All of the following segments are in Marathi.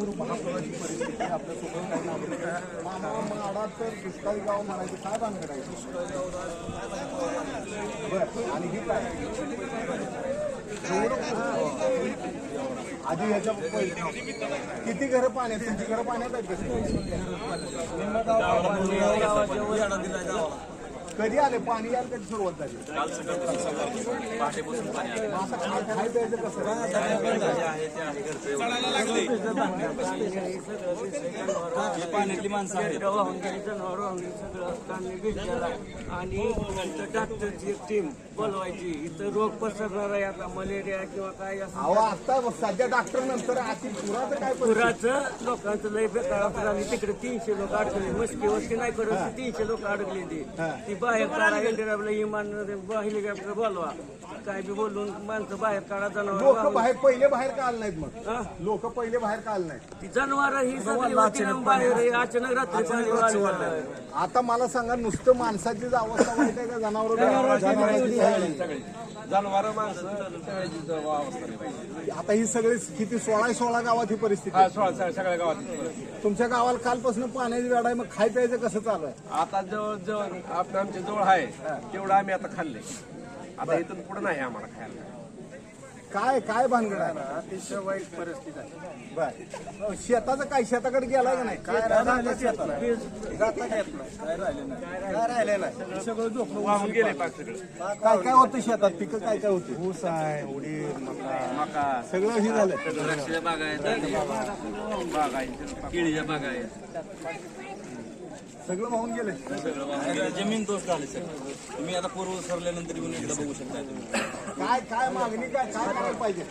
पूर महापुराची परिस्थिती आहे. आपल्यासोबत काही नागरिक तर दुष्काळी गाव म्हणायचं काय भानगड आहे आणि ही काय आधी ह्याच्या किती घरं पाण्यात तुमची घरं पाण्यात आहेत कधी आले? पाणी यायला कधी सुरुवात झाली? मग असं खाय खाय प्यायचं कसं पाण्यातली माणसं आहेत आणि डॉक्टरची टीम बोलवायची इथं रोग पसरणार आहे आता मलेरिया किंवा काय असं अहो आता सध्या डॉक्टर नंतर अति पुराचं काय परिस्थिती? पुराचं लोकांचं लय बेकार झाली तिकडे तीनशे लोक अडकले. मस्की वस्ती नाही करत तीनशे लोक अडकली ती ती बाहेर काढा हेलिकॉप्टर बोलवा. काय बी बोलून माणसं बाहेर काढा लोक जनावर बाहेर पहिले बाहेर का आले नाहीत मग. लोक पहिले बाहेर का आले नाहीत. ती जनावर ही सगळी होती ना बाहेर हे अचानक रात्री पाणी वाढलं. आता मला सांगा नुसतं माणसाचीच अवस्था वाईट आहे का? जनावर जनावर माणसं सगळ्याची अवस्था नाही पाहिजे आता ही सगळी किती सोळा सोळा गावात ही परिस्थिती हा आहे. सोळा सगळ्या सगळ्या गावात तुमच्या गावाला कालपासून पाण्याची वेळ आहे मग खाय प्यायचं कसं चालू आहे? आता जवळ जवळ आमच्या जवळ आहे. तेवढं आम्ही आता खाल्ले. आता इथून पुढे नाही आम्हाला खायला. काय काय भानगड आहे? अतिशय वाईट परिस्थिती आहे. बर. शेताचं काय शेताकडे गेलाय का नाही? काय वाहून गेले पाक सगळं. काय काय होतं शेतात? पिकं काय काय होती? ऊस आहे उडीद मका. मका. सगळं हे झालं. द्राक्षाच्या बागा आहेत बागा आहेत केळीच्या बागा आहेत सगळं वाहून गेले. जमीन दोष झाले सर. तुम्ही आता पूर्व सरल्यानंतर येऊन एकदा बघू शकता तुम्ही. काय काय मागणी काय काय करायला पाहिजे?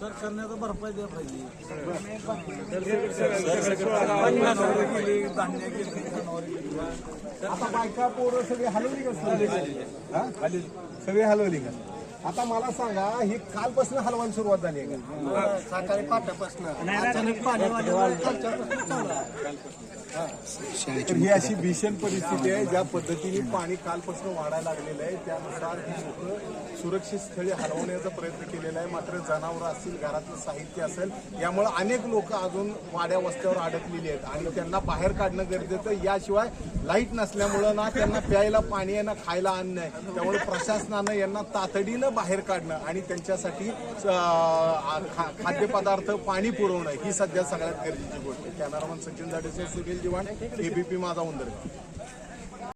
सरकारने तर भरपाई द्या पाहिजे. धान्य आता बायका पोरं सगळी हलवली का हा? सगळी हलवली का? आता मला सांगा ही कालपासून हलवायला सुरुवात झाली आहे का? सकाळी पाट्यापासून ही अशी भीषण परिस्थिती आहे ज्या पद्धतीने पाणी कालपासून वाढायला लागलेलं आहे त्यानुसार ही लोक सुरक्षित स्थळी हलवण्याचा प्रयत्न केलेला आहे. मात्र जनावरं असतील घरातलं साहित्य असेल यामुळे अनेक लोक अजून वाड्या वस्त्यावर अडकलेली आहेत. आणि त्यांना बाहेर काढणं गरजेचं आहे. याशिवाय लाइट नसल्यामुळं ना त्यांना प्यायला पाणी आहे ना खायला अन्न आहे. त्यामुळे प्रशासनानं यांना तातडीनं बाहेर काढणं आणि त्यांच्यासाठी खाद्यपदार्थ पाणी पुरवणं ही सध्या सगळ्यात गरजेची गोष्ट आहे. कॅमेरामन सचिन जाडेसह सुनील दिवाण एबीपी माझा उंदर